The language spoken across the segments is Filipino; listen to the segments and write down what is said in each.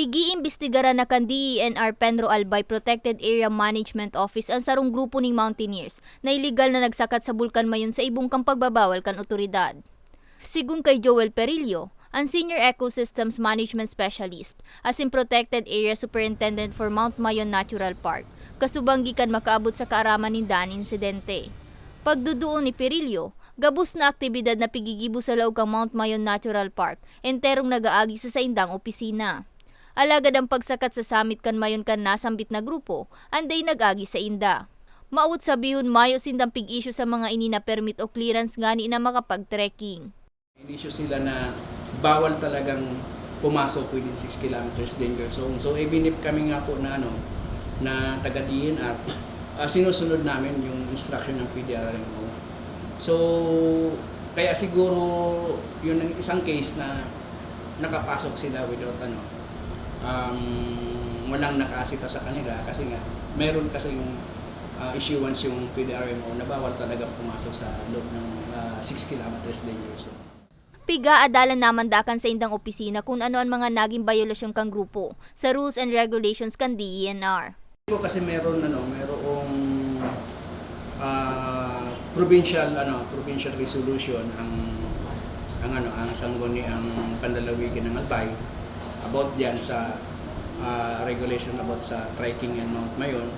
Pigi-imbestigaran na kan DENR Penro Albay Protected Area Management Office ang sarong grupo ng mountaineers na illegal na nagsakat sa bulkan mayon sa ibong kang pagbabawal kan otoridad. Sigun kay Joel Perillo, ang Senior Ecosystems Management Specialist as in Protected Area Superintendent for Mount Mayon Natural Park, kasubanggi kan makaabot sa kaaraman ni Dan insidente. Pagduduon ni Perillo, gabus na aktibidad na pigigibo sa loob kang Mount Mayon Natural Park, enterong nagaagi sa saindang opisina. Alagad ang pagsakat sa summit kan mayon kan nasambit na grupo, anday nag-agi sa inda. Maut sabihon mayo sindang pig-issue sa mga ini na permit o clearance ngani na makapag-trekking. Issue sila na bawal talagang pumasok within 6 kilometers danger zone. So ibinip kami nga po na ano na taga at ah, sinusunod namin yung instruction ng PDRMO. So kaya siguro yun ang isang case na nakapasok sila without ano um, walang nakasita sa kanila kasi nga meron kasi yung ah, issuance yung PDRMO na bawal talaga pumasok sa loob ng ah, 6 kilometers danger zone. Piga adalan naman dakan sa indang opisina kung ano ang mga naging biolasyon kang grupo sa rules and regulations kan DENR. kasi meron ano, merong ah, provincial ano, provincial resolution ang ang ano, ang sangguni ang pandalawigan ng Albay about diyan sa ah, regulation about sa trekking and Mount Mayon.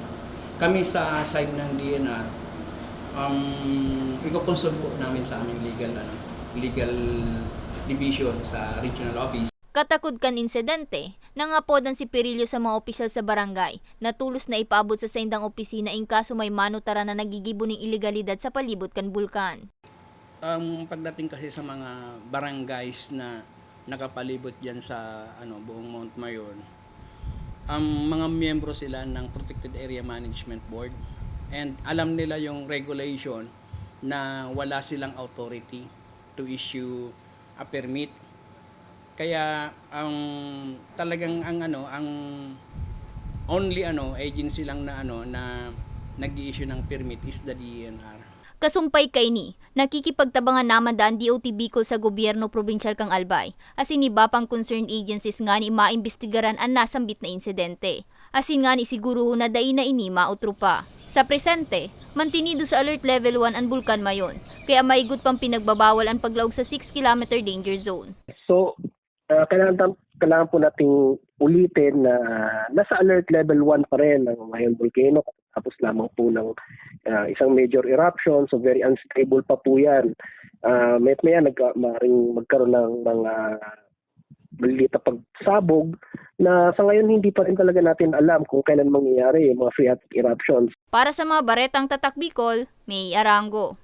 Kami sa side ng DNR um i-consult po namin sa aming legal ano, legal division sa regional office Katakod kan insidente, nangapodan si Perillo sa mga opisyal sa barangay na tulos na ipaabot sa saindang opisina in kaso may manutara na nagigibo ng ilegalidad sa palibot kan bulkan. Ang pagdating kasi sa mga barangays na nakapalibot diyan sa ano buong Mount Mayon, ang mga miyembro sila ng Protected Area Management Board and alam nila yung regulation na wala silang authority to issue a permit. Kaya ang talagang ang ano ang only ano agency lang na ano na nag-issue ng permit is the DENR. Kasumpay kay ni, nakikipagtabangan naman daan DOT Bicol sa gobyerno probinsyal kang Albay, asin iba pang concerned agencies nga ni maimbestigaran ang nasambit na insidente. Asin nga ni siguro na dai na ini mautrupa. Sa presente, mantinido sa alert level 1 ang bulkan mayon, kaya maigot pang pinagbabawal ang paglaog sa 6 km danger zone. So, ah, kailangan, kailangan po nating ulitin na nasa alert level 1 pa rin ang Mayon Volcano tapos lamang po ng ah, isang major eruption so very unstable pa po yan. Uh, may maya nag, maaaring magkaroon ng mga maliliit na pagsabog na sa ngayon hindi pa rin talaga natin alam kung kailan mangyayari yung mga phreatic eruptions. Para sa mga baretang tatak Bicol, may Arango.